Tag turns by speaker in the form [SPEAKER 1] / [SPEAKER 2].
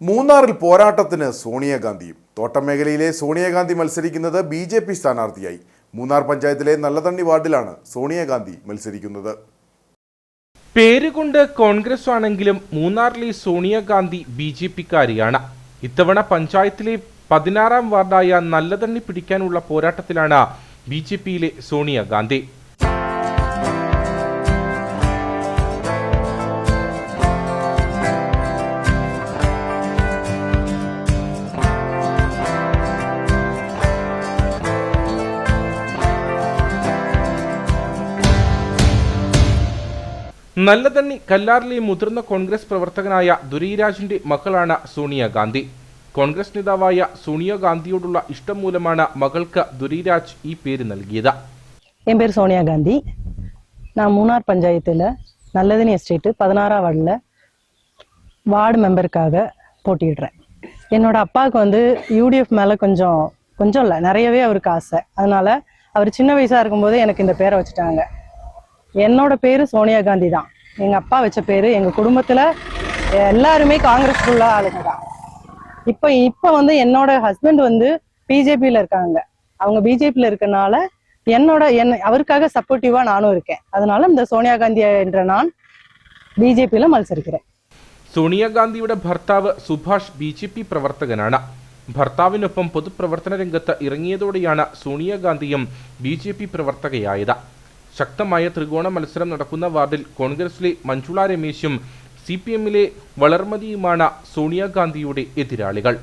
[SPEAKER 1] മൂന്നാറിൽ പോരാട്ടത്തിന് സോണിയാഗാന്ധിയും തോട്ടം മേഖലയിലെ സോണിയാഗാന്ധി മത്സരിക്കുന്നത് ബി ജെ പി സ്ഥാനാർത്ഥിയായി. മൂന്നാർ പഞ്ചായത്തിലെ നല്ലതണ്ണി വാർഡിലാണ് സോണിയാഗാന്ധി മത്സരിക്കുന്നത്.
[SPEAKER 2] പേരുകൊണ്ട് കോൺഗ്രസ് ആണെങ്കിലും മൂന്നാറിലെ സോണിയാഗാന്ധി ബി ജെ പിക്കാരിയാണ്. ഇത്തവണ പഞ്ചായത്തിലെ പതിനാറാം വാർഡായ നല്ലതണ്ണി പിടിക്കാനുള്ള പോരാട്ടത്തിലാണ് ബി ജെ പിയിലെ സോണിയാഗാന്ധി നല്ലതണ്ണി കല്ലാറിലെ മുതിർന്ന കോൺഗ്രസ് പ്രവർത്തകനായ ദുരൈരാജിന്റെ മകളാണ് സോണിയാഗാന്ധി കോൺഗ്രസ് നേതാവായ സോണിയാഗാന്ധിയോടുള്ള ഇഷ്ടം മൂലമാണ് മകൾക്ക് ദുരൈരാജ് ഈ പേര് നൽകിയത്
[SPEAKER 3] என் பேர் சோனியா காந்தி நான் மூணார் பஞ்சாயத்தில் நல்லதனி எஸ்டேட்டு பதினாறாம் வார்டில் வார்டு மெம்பருக்காக போட்டியிடுறேன் என்னோட அப்பாவுக்கு வந்து யூடிஎஃப் மேலே கொஞ்சம் கொஞ்சம் இல்லை நிறையவே அவருக்கு ஆசை அதனால அவர் சின்ன வயசாக இருக்கும்போதே எனக்கு இந்த பேரை வச்சுட்டாங்க என்னோட பேரு சோனியா காந்தி தான் எங்க அப்பா வச்ச பேரு எங்க குடும்பத்துல எல்லாருமே காங்கிரஸ் உள்ள ஆளுங்க தான் இப்ப இப்ப வந்து என்னோட ஹஸ்பண்ட் வந்து பிஜேபியில இருக்காங்க. அவங்க பிஜேபியில இருக்கனால என்னோட என்ன அவருக்காக சப்போர்ட்டிவா நானும் இருக்கேன். அதனால இந்த சோனியா காந்தி என்ற நான் பிஜെപിയിൽ മത്സരിക്കുന്നത്
[SPEAKER 2] സോണിയാഗാന്ധിയുടെ ഭർത്താവ് സുഭാഷ് ബി ജെ പി പ്രവർത്തകനാണ്. ഭർത്താവിനൊപ്പം പൊതുപ്രവർത്തന രംഗത്ത് ഇറങ്ങിയതോടെയാണ് സോണിയാഗാന്ധിയും ബി ജെ പി പ്രവർത്തകയായത്. ശക്തമായ ത്രികോണ മത്സരം നടക്കുന്ന വാർഡിൽ കോൺഗ്രസിലെ മഞ്ജുള രമേശും സി പി എമ്മിലെ വളർമതിയുമാണ് സോണിയാഗാന്ധിയുടെ എതിരാളികൾ.